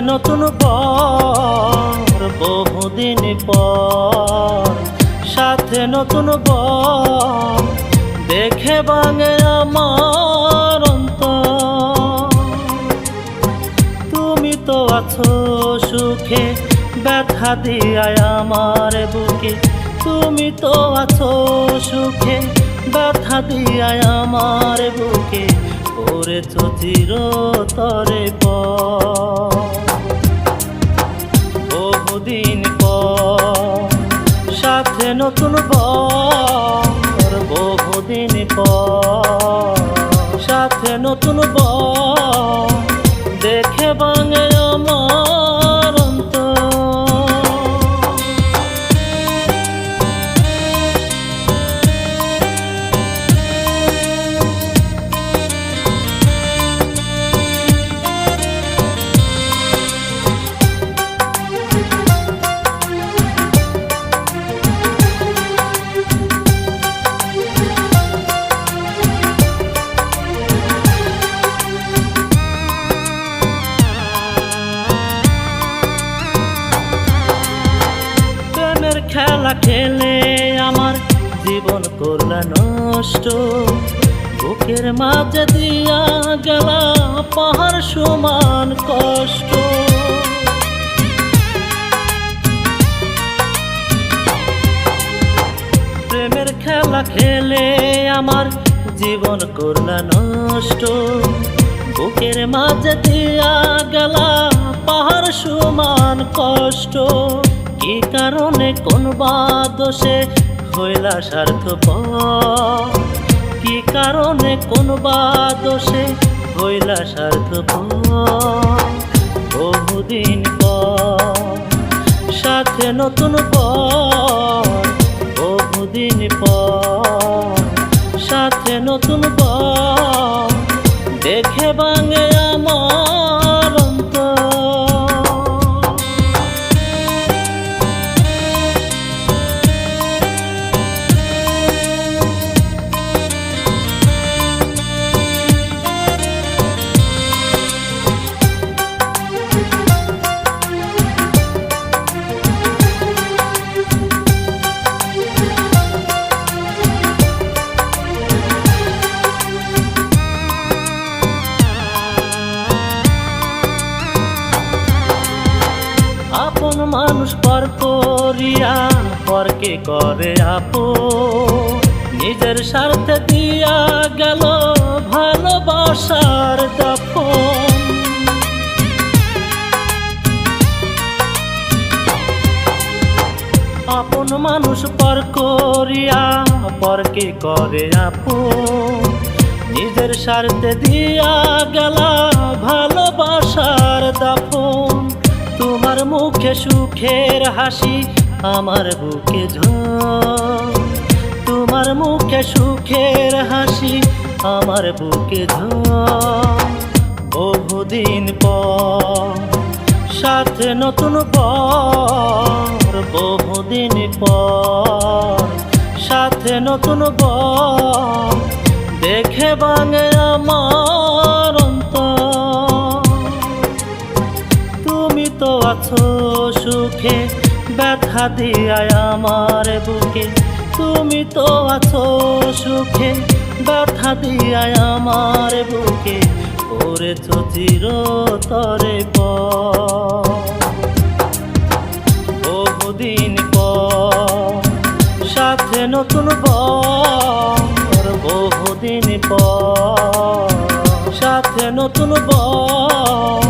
নতুন বর বহুদিন পর। সাথে নতুন বর দেখে বাঙে আমার অন্তর। তুমি তো আছো সুখে, ব্যথা দিয়ায় আমার বুকে। তুমি তো আছো সুখে, ব্যথা দিয়ায় আমার বুকে। করেছ চিরতরে বহুদিন পর সাথে নতুন বর। বহুদিন পর সাথে নতুন বর। খেলা খেলে আমার জীবন করলা নষ্ট। বুকের মাঝে দিয়া গেলা পাহাড় সমান কষ্ট। প্রেমের খেলা খেলে আমার জীবন করলা নষ্ট। বুকের মাঝে দিয়া গেলা পাহাড় সমান কষ্ট। কি কারণে কোন বা দোষে হইলা স্বার্থ কি কারণে কোন বা দোষে হইলা স্বার্থ বহুদিন সাথে নতুন পর, বহুদিন পর সাথে নতুন পর, দেখে বাঙে আমার করিয়া পরকে করে আপো? নিজের স্বার্থে দিয়া গেল ভালোবাসার দফন। আপন মানুষ পর করিয়া পরকে করে আপো? নিজের স্বার্থে দিয়া গেলা ভালোবাসার তোমার মুখে সুখের হাসি, আমার বুকে তোমার মুখে সুখের হাসি, আমার বুকে ঝড় বহুদিন পর, সাথে নতুন পর, বহুদিন পর, সাথে নতুন পর, দেখে বাঙে আমার তো আছো সুখে? ব্যথা দিয়ায় আমার বুকে। তুমি তো আছো সুখে। ব্যথা দিয়ায় আমার বুকে। ওরে করেছ চিরতরে বহুদিন পর সাথে নতুন বর। বহুদিন পর সাথে নতুন বর।